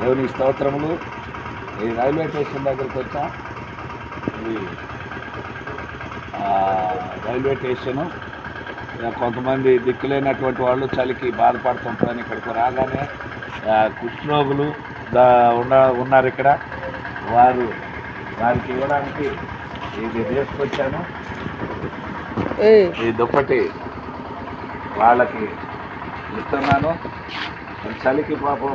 దేవుని స్తోత్రములు. ఈ రైల్వే స్టేషన్ దగ్గరికి వచ్చాం. ఇది రైల్వే స్టేషను. ఇక కొంతమంది దిక్కులేనటువంటి వాళ్ళు చలికి బాధపడుతుంటారని ఇక్కడికి రాగానే కుష్ఠరోగులు ఉన్న ఉన్నారు ఇక్కడ. వారు వారికి ఇవ్వడానికి ఇది తీసుకొచ్చాను ఈ దుప్పటి వాళ్ళకి ఇస్తున్నాను. చలికి పాపం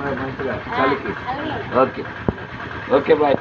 మరి మంచిగా చలికి. ఓకే. Okay bye.